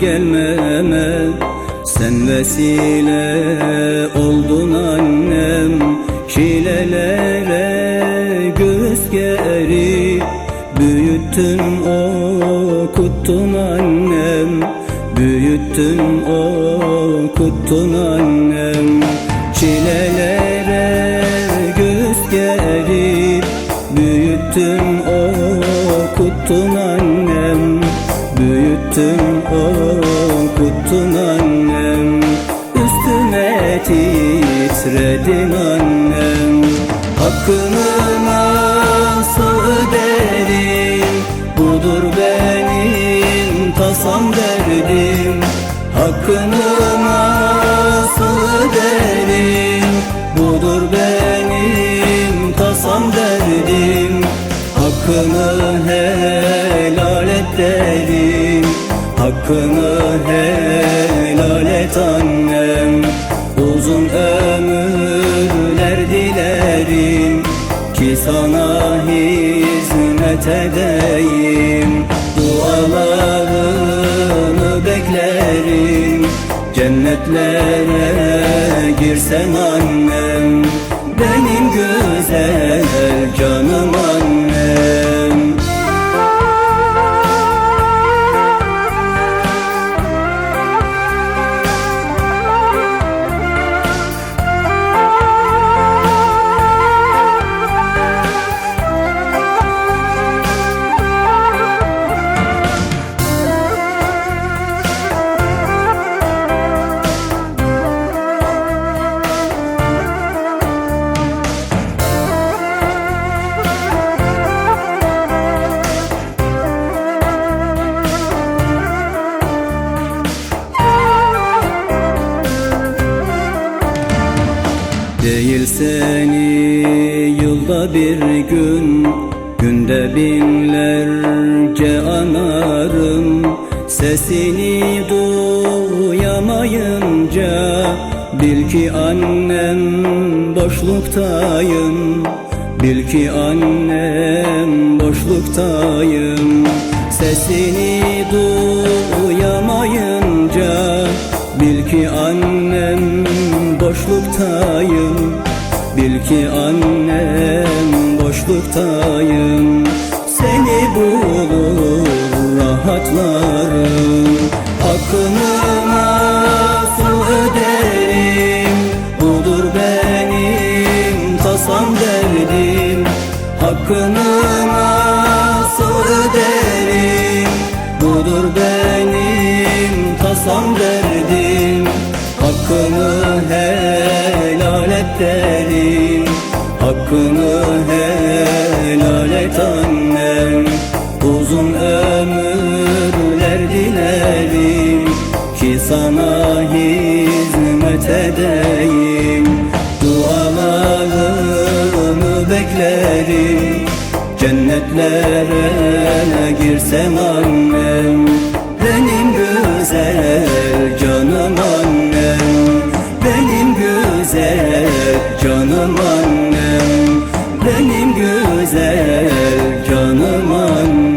gelmeme Sen vesile oldun annem. Çilelere göğüs gerip Büyüttün okuttun annem. Büyüttün okuttun annem. Çilelere göğüs gerip Büyüttün okuttun annem Büyüttün okuttun annem. Üstüme titredin annem. Hakkını nasıl öderim Budur benim tasam derdim. Hakkını nasıl öderim Budur benim tasam derdim. Hakkını helal et derim Hakkını helal et annem. Uzun ömürler dilerim Ki sana hizmet edeyim. Dualarını beklerim. Cennetlere girsen annem Değil seni yılda bir gün Günde binlerce anarım. Sesini duyamayınca Bil ki annem boşluktayım. Bil ki annem boşluktayım. Sesini duyamayınca Bil ki annem boşluktayım. Bil ki annem boşluktayım. Seni bulur rahatlarım. Hakkını helal et derim Hakkını helal et annem. Uzun ömürler dilerim Ki sana hizmet edeyim. Dualarını beklerim Cennetlere girsem annem. Benim güzel canım güzel canım annem